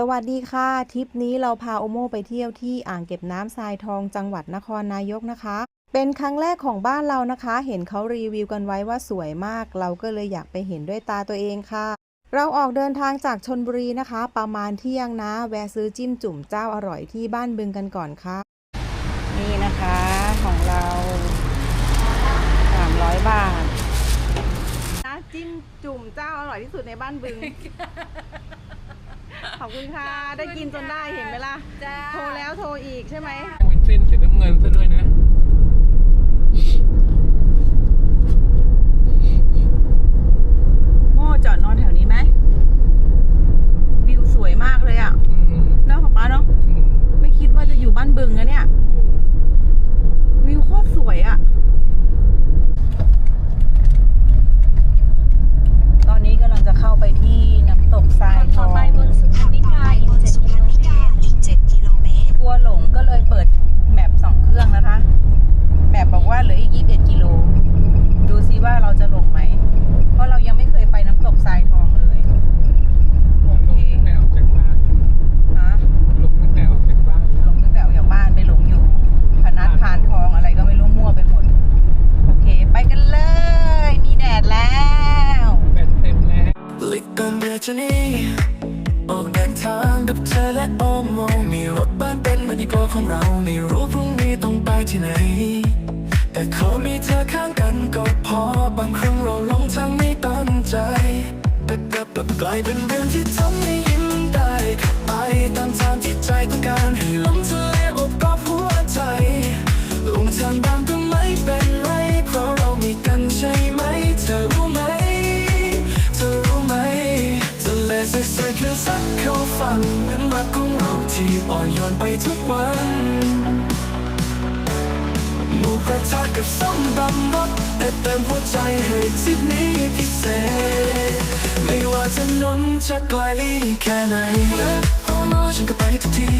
สวัสดีค่ะ ทริปนี้เราพาโอโมไปเที่ยวที่อ่างเก็บน้ำทรายทองจังหวัดนครนายกนะคะ เป็นครั้งแรกของบ้านเรานะคะ เห็นเขารีวิวกันไว้ว่าสวยมาก เราก็เลยอยากไปเห็นด้วยตาตัวเองค่ะ เราออกเดินทางจากชนบุรีนะคะ ประมาณเที่ยงนะ แวะซื้อจิ้มจุ่มเจ้าอร่อยที่บ้านบึงกันก่อนค่ะ นี่นะคะของเรา 300 บาทนะจิ้มจุ่มเจ้าอร่อยที่สุดในบ้านบึง ขอบคุณค่ะได้กินจนได้เห็นไหมล่ะจ้า โทรแล้วโทรอีกใช่ไหม เป็นเส้นสีน้ำเงินซะด้วยนะ โม่จอดนอนแถวนี้ไหม วิวสวยมากเลยอะ่ะ อืม เนอะป๊าเนาะ อืม ไม่คิดว่าจะอยู่บ้านบึงนะเนี่ย วิวโคตรสวยอะ่ะ ตอนนี้กำลังจะเข้าไปที่น้ำตกทรายท ต่ อ อง ไปบนสุขานิกาอีก7กิโลเมตร กลัวหลงก็เลยเปิดแมปสองเครื่องนะคะ แมปบอกว่าเหลืออีก 21 กิโล ดูซิว่าเรา จะหลงไหม เพราะเรายังไม่เคย แต่ขอมีเธอข้างกันก็พอบางครั้งเราลงทางไม่ตั้งใจ แต่กลับกลับกายเป็นเรื่องที่ทำให้ยิ้มได้ขับไปตามทางที่ใจต้องการให้ลมทะเลอบกอบหัวใจลงทางบางก็ไม่เป็นไร เพราะเรามีกันใช่ไหม เธอรู้ไหม เธอรู้ไหมทะเลใสๆคือสักเขาฟังเป็นรักของเราที่อ่อนโยนไปทุกวัน กระทะกับส้มตำรสแต่เติมหัวใจให้ทริปนี้พิเศษ ไม่ว่าจะนนจะไกลแค่ไหนพอมาฉันก็ไปทุกที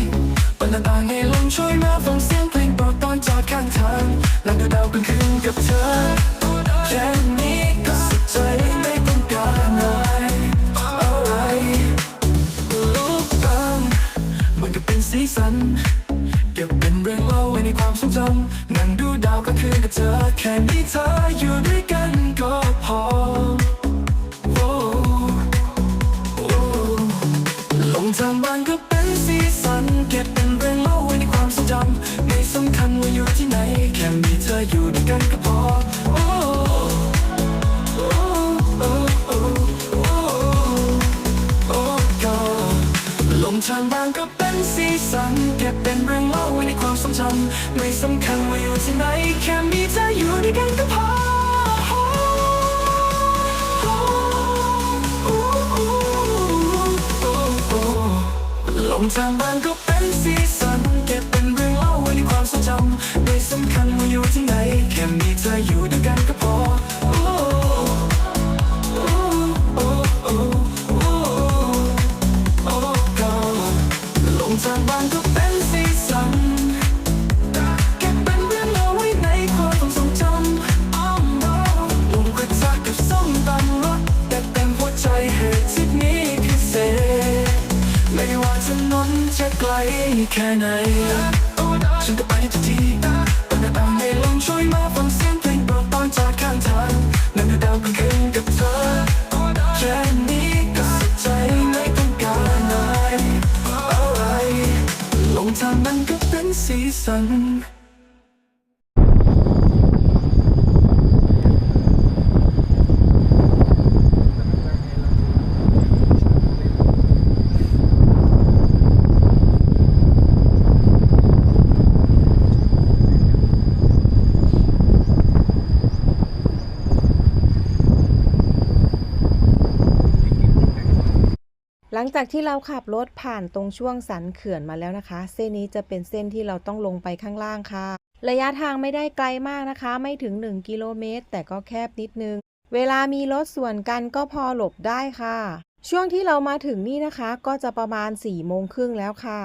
บนหน้าต่างให้ลมช่วยมาฟังเสียงเพลงโปรดตอนจอดข้างทางนั่งดูดาวกลางคืนกับเธอแค่นี้ก็สุดใจไม่ต้องการอะไรอะไรลูกตังมันก็เป็นสีสันเก็บเป็นเรื่องเล่า ในความทรงจำนั่งดูดาวกลางคืนกับเธอ แค่มีเธออยู่ด้วยกันก็พอโอ้โอ้ลงทางบ้านก็เป็นสีสัน เก็บเป็นเรื่องเล่าไว้ในความทรงจำไม่สำคัญว่าอยู่ที่ไหน แค่มีเธออยู่ด้วยกันก็พอ ลมทางบางก็เป็นสีสันเก็บเป็นเรื่องเล่าไว้ในความทรงจำไม่สำคัญว่าอยู่ที่ไหนแค่มีเธออยู่ด้วยกันก็พอลมทางบางก็เป็นสีสันเก็บเป็นเรื่องเล่าไว้ในความทรงจำไม่สำคัญว่าอยู่ที่ไหนแค่มีเธออยู่ด้วยกันก็พอ แค่ไหนฉันก็ไปทุกทีตอนหน้าต่างให้ลงช่วยมาฟังเสียงเพลงโปรดตอนจากข้างทางนั่งดูดาวกลางคืนกับเธอแค่นี้ก็สุดใจไม่ต้องการอะไรอะไรลงทางนั้นก็เป็นสีสัน หลังจากที่เราขับรถผ่านตรงช่วงสันเขื่อนมาแล้วนะคะ เส้นนี้จะเป็นเส้นที่เราต้องลงไปข้างล่างค่ะ ระยะทางไม่ได้ไกลมากนะคะ ไม่ถึง 1 กิโลเมตร แต่ก็แคบนิดนึง เวลามีรถสวนกันก็พอหลบได้ค่ะ ช่วงที่เรามาถึงนี่นะคะ ก็จะประมาณ4ี่โมงครึ่งแล้วค่ะ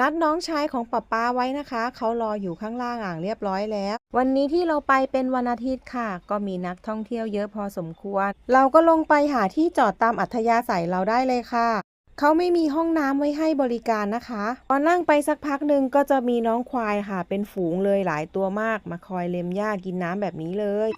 นัดน้องชายของป๊าป๊าไว้นะคะ เขารออยู่ข้างล่างอ่างเรียบร้อยแล้ว วันนี้ที่เราไปเป็นวันอาทิตย์ค่ะ ก็มีนักท่องเที่ยวเยอะพอสมควร เราก็ลงไปหาที่จอดตามอัธยาศัยเราได้เลยค่ะ เขาไม่มีห้องน้ำไว้ให้บริการนะคะพอนั่งไปสักพักหนึ่งก็จะมีน้องควายค่ะ เป็นฝูงเลยหลายตัวมาก มาคอยเล็มหญ้ากินน้ำแบบนี้เลย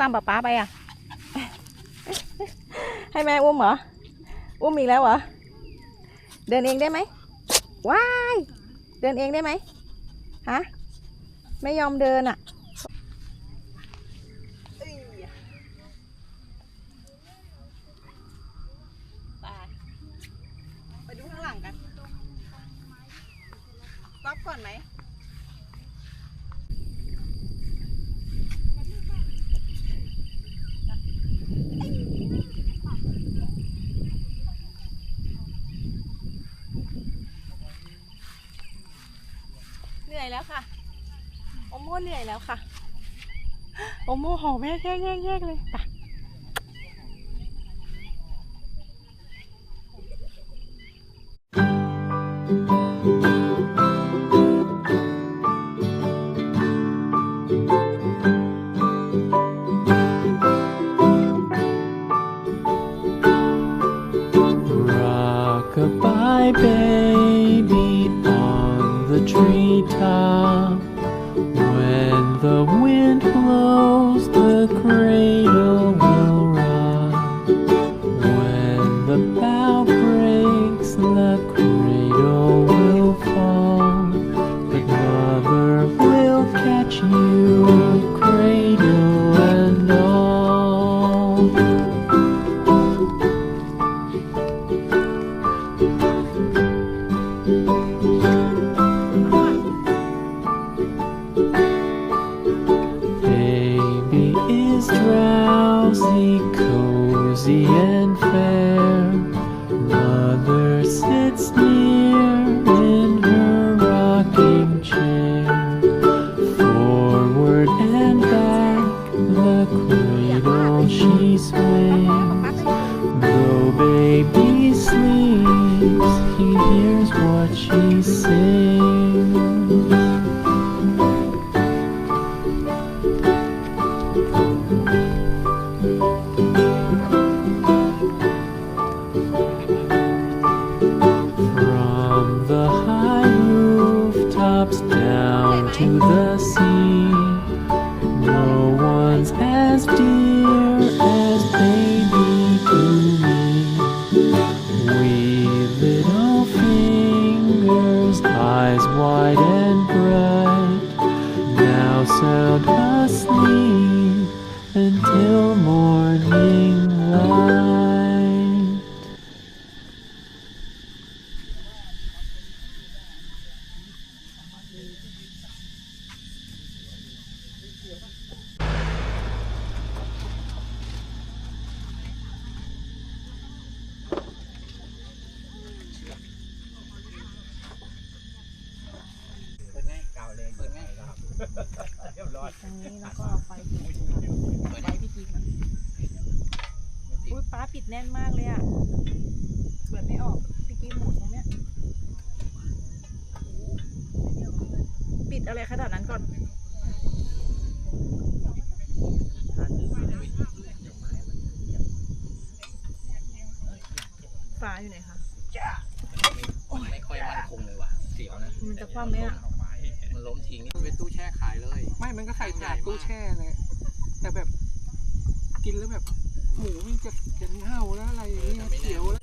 ตามป๊าป๊าไปอะ ให้แม่อุ้มเหรอ อุ้มอีกแล้วเหรอ เดินเองได้ไหมว้าย เดินเองได้ไหมฮะ ไม่ยอมเดินอะ ไปดูข้างหลังกันก๊อปก่อนไหม เหนื่อย แล้วค่ะ โอโม่เหนื่อยแล้วค่ะ โอโม่หอแม่แย่แยกแยกเลยไป week. his eyes wide and bright, now sound asleep until morning. แน่นมากเลยอะเปิดไม่ออกพี่กิ๊กหมุนตรงเนี้ยปิดอะไรขนาดนั้นก่อนฟ้าอยู่ไหนคะมันไม่ค่อยมั่นคงเลยว่ะ เสียวนะมันจะคว่ำไหมอะมันล้มทิ้งมันเป็นตู้แช่ขายเลย ไม่ มันก็ใส่ถาดตู้แช่เลย แต่แบบกินแล้วแบบ หมูมันจะจะเน่าแล้วอะไรอย่างเงี้ยเขียวแล้ว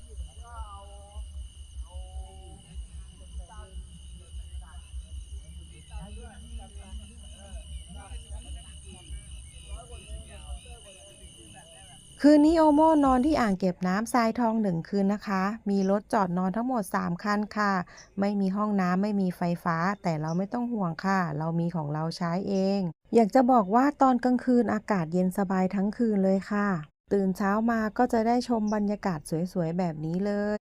คืนนี้โอโมนอนที่อ่างเก็บน้ำทรายทองหนึ่งคืนนะคะ มีรถจอดนอนทั้งหมด 3 คันค่ะ ไม่มีห้องน้ำไม่มีไฟฟ้า แต่เราไม่ต้องห่วงค่ะ เรามีของเราใช้เอง อยากจะบอกว่าตอนกลางคืนอากาศเย็นสบายทั้งคืนเลยค่ะ ตื่นเช้ามาก็จะได้ชมบรรยากาศสวยๆ แบบนี้เลย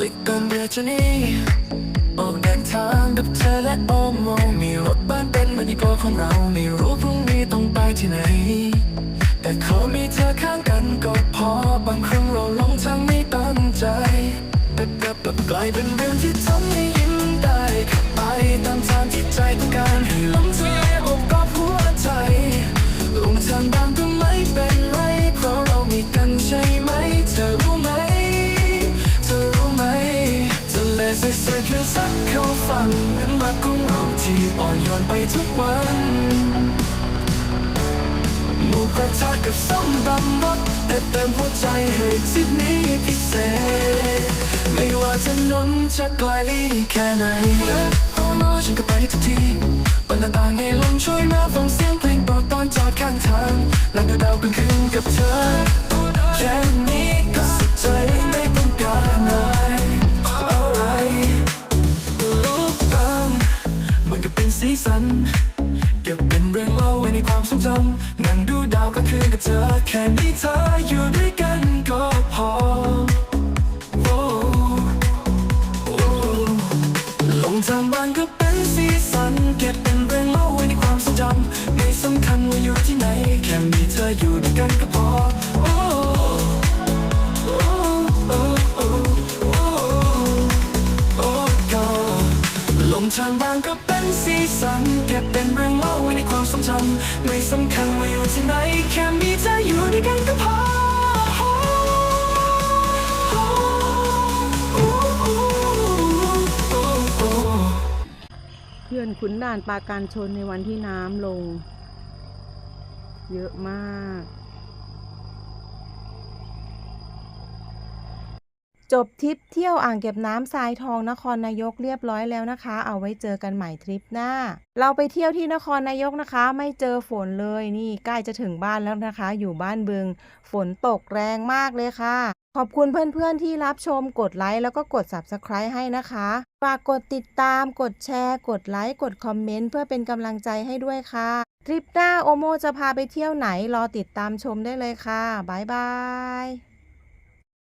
ลิกกันเรือจะนี้ ออกเดินทางกับเธอและโอโมมีรถบ้านเป็นเหมือนอีโกของเราไม่รู้พรุ่งนี้ต้องไปที่ไหน แต่เขามีเธอข้างกันก็พอบางครั้งเราหลงทางไม่ตั้งใจแต่กลับกลับกลายเป็น ทุกวันหมูกระทะกับส้มตำรสแต่เติมหัวใจให้สิบนี้พิเศษ ไม่ว่าถนนจะไกลแค่ไหนโอ้โนฉันก็ไปทุกทีบนหน้าต่างให้ลมช่วยมาฟังเสียงเพลงโปรดตอนจอดข้างทาง และดูดาวกลางคืนกับเธอแค่นี้ สีสัน เก็บเป็นเรื่องเล่าไว้ในความทรงจำนั่งดูดาวก็คือกับเธอ แค่นี้เธออยู่ด้วยกันก็พอโอ้โอ้ลงทางบ้านก็เป็นสีสัน เก็บเป็นเรื่องเล่าไว้ในความทรงจำไม่สำคัญว่าอยู่ที่ไหน แค่มีเธออยู่ด้วยกันก็พอ ทางบานก็เป็นสีสันเก็บเป็นเรื่องเล่าไว้ในความทรงจำไม่สำคัญว่าอยู่ที่ไหนแค่มีเธออยู่ด้วยกันก็พอเพื่อนขุนด่านปาการชนในวันที่น้ำลง เยอะมาก จบทริปเที่ยวอ่างเก็บน้ำทรายทองนครนายกเรียบร้อยแล้วนะคะ เอาไว้เจอกันใหม่ทริปหน้า เราไปเที่ยวที่นครนายกนะคะ ไม่เจอฝนเลยนี่ใกล้จะถึงบ้านแล้วนะคะ อยู่บ้านบึง ฝนตกแรงมากเลยค่ะ ขอบคุณเพื่อนๆที่รับชมกดไลค์แล้วก็กด Subscribe ให้นะคะฝากกดติดตาม กดแชร์ กดไลค์กดคอมเมนต์เพื่อเป็นกำลังใจให้ด้วยค่ะทริปหน้าโอโมจะพาไปเที่ยวไหนรอติดตามชมได้เลยค่ะบ๊ายบาย